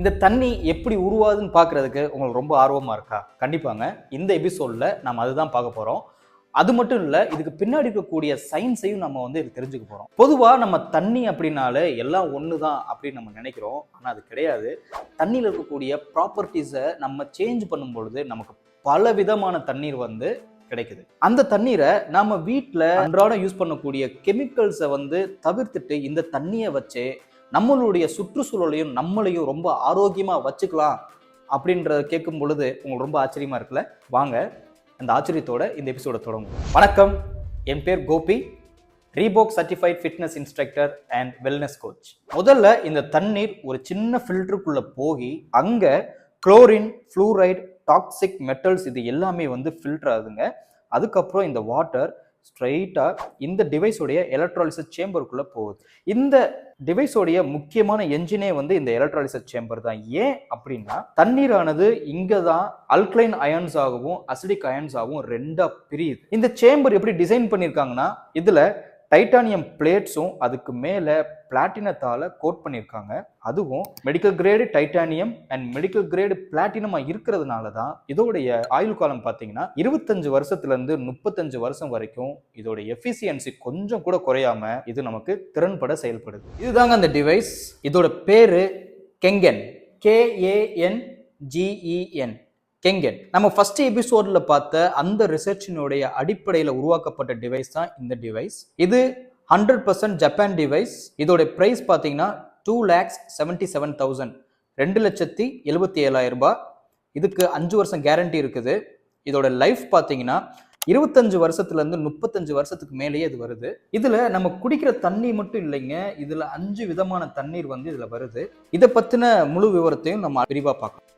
இந்த தண்ணி எப்படி உருவாதுன்னு பார்க்கறதுக்கு உங்களுக்கு ரொம்ப ஆர்வமாக இருக்கா? கண்டிப்பாங்க. இந்த எபிசோடில் நம்ம அதுதான் பார்க்க போகிறோம் அது மட்டும் இல்லை இதுக்கு பின்னாடி இருக்கக்கூடிய சயின்ஸையும் நம்ம வந்து இது தெரிஞ்சுக்க போகிறோம் பொதுவாக நம்ம தண்ணி அப்படின்னாலே எல்லாம் ஒன்று தான் அப்படின்னு நம்ம நினைக்கிறோம். ஆனால் அது கிடையாது. தண்ணியில் இருக்கக்கூடிய ப்ராப்பர்ட்டிஸை நம்ம சேஞ்ச் பண்ணும் பொழுது நமக்கு பல விதமான தண்ணீர் வந்து கிடைக்குது. அந்த தண்ணீரை நம்ம வீட்டில் அன்றாடம் யூஸ் பண்ணக்கூடிய கெமிக்கல்ஸை வந்து தவிர்த்துட்டு இந்த தண்ணியை வச்சு நம்மளுடைய சுற்றுச்சூழலையும் நம்மளையும் ரொம்ப ஆரோக்கியமாக வச்சுக்கலாம் அப்படின்றத கேட்கும் பொழுது உங்களுக்கு ரொம்ப ஆச்சரியமாக இருக்குல்ல? வாங்க அந்த ஆச்சரியத்தோட இந்த எபிசோட தொடங்கும் வணக்கம் என் பேர் Gopi Reebok certified fitness instructor and wellness coach முதல்ல இந்த தண்ணீர் ஒரு சின்ன ஃபில்டருக்குள்ளே போய் அங்கே குளோரின் ஃப்ளூரைட் டாக்ஸிக் மெட்டல்ஸ் இது எல்லாமே வந்து ஃபில்டர் ஆகுதுங்க. அதுக்கப்புறம் இந்த வாட்டர் ஸ்ட்ரைட்டாக இந்த டிவைஸோடைய எலக்ட்ராலிசிஸ் சேம்பருக்குள்ளே போகுது. இந்த டிவைஸோடைய முக்கியமான என்ஜினே வந்து இந்த எலக்ட்ராலிசிஸ் சேம்பர் தான். ஏன் அப்படின்னா தண்ணீரானது இங்கே தான் அல்க்ளைன் அயன்ஸ் ஆகவும் அசிடிக் அயன்ஸ் ஆகவும் ரெண்டாக பிரியுது. இந்த சேம்பர் எப்படி டிசைன் பண்ணியிருக்காங்கன்னா இதில் டைட்டானியம் பிளேட்ஸும் அதுக்கு மேலே பிளாட்டினத்தால் கோட் பண்ணியிருக்காங்க. அதுவும் medical grade titanium and medical grade பிளாட்டினமாக இருக்கிறதுனால தான் இதோடைய ஆயுள் காலம் பார்த்தீங்கன்னா இருபத்தஞ்சு வருஷத்துலேருந்து முப்பத்தஞ்சு வருஷம் வரைக்கும் இதோட எஃபிசியன்சி கொஞ்சம் கூட குறையாம இது நமக்கு திறன்பட செயல்படுது. இதுதாங்க அந்த டிவைஸ் இதோட பேர் கெங்கன். KAN GEN கெங்கென். நம்ம ஃபர்ஸ்ட் எபிசோட்ல பார்த்த அந்த ரிசர்ச்சினுடைய அடிப்படையில் உருவாக்கப்பட்ட டிவைஸ் தான் இந்த டிவைஸ் இது ஹண்ட்ரட் பர்சன்ட் ஜப்பான் டிவைஸ் இதோட ப்ரைஸ் பார்த்தீங்கன்னா two lakhs seventy seven thousand ரெண்டு லட்சத்தி எழுபத்தி ஏழாயிரம் ரூபாய். இதுக்கு அஞ்சு வருஷம் கேரண்டி இருக்குது. இதோட லைஃப் பார்த்தீங்கன்னா இருபத்தஞ்சு வருஷத்துலேருந்து முப்பத்தஞ்சு வருஷத்துக்கு மேலேயே இது வருது. இதில் நம்ம குடிக்கிற தண்ணி மட்டும் இல்லைங்க. இதில் அஞ்சு விதமான தண்ணீர் வந்து இதில் வருது. இதை பற்றின முழு விவரத்தையும் நம்ம விரிவாக பார்க்கலாம்.